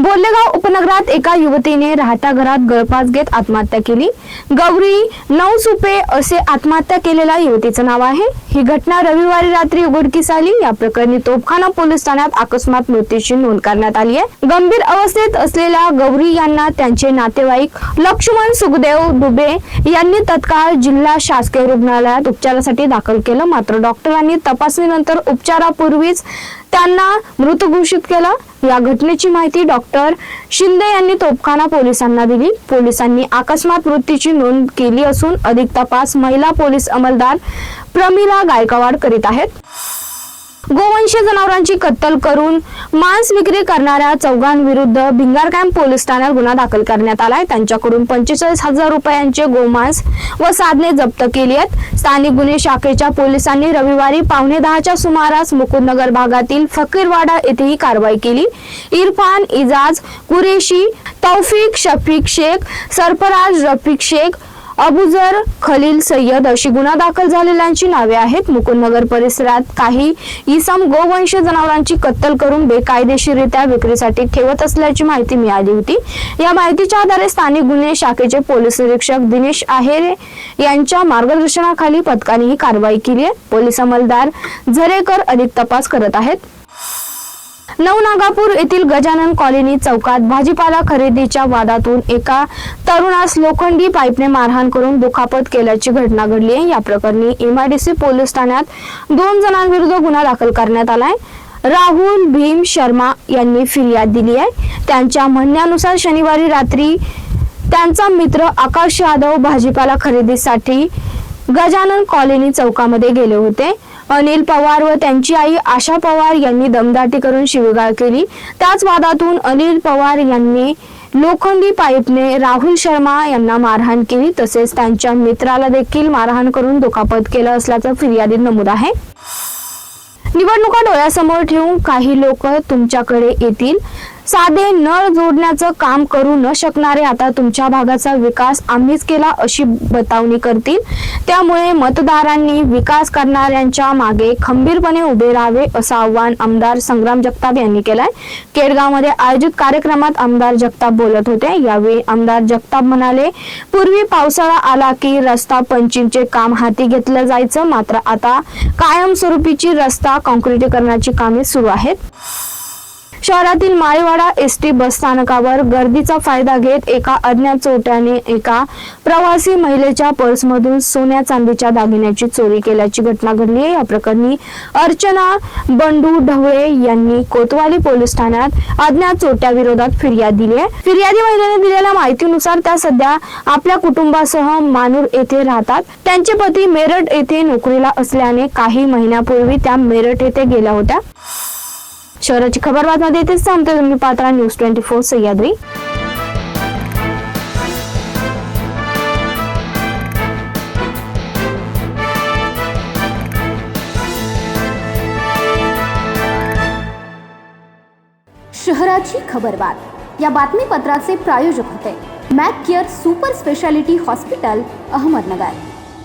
बोल्लेगाव उपनगरात एका युवतीने राहता घरात गळफास घेत आत्महत्या केली. गौरी नवसुपे असे आत्महत्या केलेल्या युवतीचं नाव आहे. ही घटना रविवारी रात्री उघडकीस आली. या प्रकरणी तोफखाना पोलीस ठाण्यात अकस्मात मृत्यूची नोंद करण्यात आली आहे. गंभीर अवस्थेत असलेल्या गौरी यांना त्यांचे नातेवाईक लक्ष्मण सुखदेव दुबे यांनी तत्काळ जिल्हा शासकीय रुग्णालयात उपचारासाठी दाखल केलं. मात्र डॉक्टरांनी तपासणीनंतर उपचारापूर्वीच त्यांना मृत घोषित केलं. या घटनेची माहिती डॉक्टर शिंदे यांनी तोपखाना पोलिसांना दिली. पोलिसांनी अकस्मात मृत्यूची नोंद केली असून अधिक तपास महिला पोलीस अंमलदार प्रमिला गायकवाड करीत आहेत. गोवंश जनावरांची कत्तल करून मांस विक्री करणाऱ्या चौघांविरुद्ध भिंगार कॅम्प पोलीस ठाण्यात गुन्हा दाखल करण्यात आलाय. त्यांच्याकडून पंचेचाळीस हजार रुपयांचे गोमांस व साधने जप्त केली आहेत. स्थानिक गुन्हे शाखेच्या पोलिसांनी रविवारी पावणे दहाच्या सुमारास मुकुंदनगर भागातील फकीरवाडा येथे ही कारवाई केली. इरफान इजाज कुरेशी तौफिक शफीक शेख सरफराज रफिक शेख अबुजर खलील सय्यद अशी गुन्हा दाखल झालेल्यांची नावे आहेत. मुकुंदनगर परिसरात काही इसम गोवंश जनावरांची कत्तल करून बेकायदेशीररित्या विक्रीसाठी ठेवत असल्याची माहिती मिळाली होती. या माहितीच्या आधारे स्थानिक गुन्हे शाखेचे पोलीस निरीक्षक दिनेश आहेरे यांच्या मार्गदर्शनाखाली पथकाने ही कारवाई केली आहे. पोलीस अंमलदार झरेकर अधिक तपास करत आहेत. नवनागापूर येथील गजानन कॉलनी चौकात भाजीपाला खरेदीच्या वादातून एका तरुणास लोखंडी पाईपने मारहाण करून दुखापत केल्याची घटना घडली आहे. या प्रकरणी एमआयडीसी पोलीस ठाण्यात दोन जणांविरुद्ध गुन्हा दाखल करण्यात आलाय. राहुल भीम शर्मा यांनी फिर्याद दिली आहे. त्यांच्या म्हणण्यानुसार शनिवारी रात्री त्यांचा मित्र आकाश यादव भाजीपाला खरेदीसाठी गजानन कॉलनी चौकामध्ये गेले होते. अनिल पवार व त्यांची आई आशा पवार यांनी दमदाटी करून शिवीगाळ केली. त्याच वादातून अनिल पवार यांनी लोखंडी पाईपने राहुल शर्मा यांना मारहाण केली. तसेच त्यांच्या मित्राला देखील मारहाण करून दुखापत केलं असल्याचं फिर्यादीत नमूद आहे. निवडणुका डोळ्यासमोर ठेवून काही लोक तुमच्याकडे येतील. साधे नळ जोडण्याचं काम करू न शकणारे आता तुमच्या भागाचा विकास आम्हीच केला अशी बतावणी करतील. त्यामुळे मतदारांनी विकास करणाऱ्यांच्या मागे खंबीरपणे उभे राहावे असं आव्हान आमदार संग्राम जगताप यांनी केलंय. केडगावमध्ये आयोजित कार्यक्रमात आमदार जगताप बोलत होते. यावेळी आमदार जगताप म्हणाले पूर्वी पावसाळा आला की रस्ता पंचिंगचे काम हाती घेतलं जायचं. मात्र आता कायमस्वरूपीची रस्ता काँक्रिटीकरणाची कामे सुरू आहेत. शहरातील माळीवाडा एस टी बसस्थानकावर गर्दीचा फायदा घेत एका अज्ञात चोरट्याने एका प्रवासी महिलेच्या पर्समधून सोन्या चांदीच्या दागिन्याची चोरी केल्याची घटना घडली आहे. या प्रकरणी अर्चना बंडू ढवळे यांनी कोतवाली पोलीस ठाण्यात अज्ञात चोरट्याविरोधात फिर्याद दिली आहे. फिर्यादी महिलेने दिलेल्या माहितीनुसार त्या सध्या आपल्या कुटुंबासह मानूर येथे राहतात. त्यांचे पती मेरठ येथे नोकरीला असल्याने काही महिन्यापूर्वी त्या मेरठ येथे गेल्या होत्या. शहराची खबर बातम्या येथेच थांबते तुम्ही पात्रा न्यूज ट्वेंटी फोर सह्याद्री. शहराची खबरबात या बातमीपत्राचे प्रायोजक होते. Mac care super speciality hospital Ahmednagar.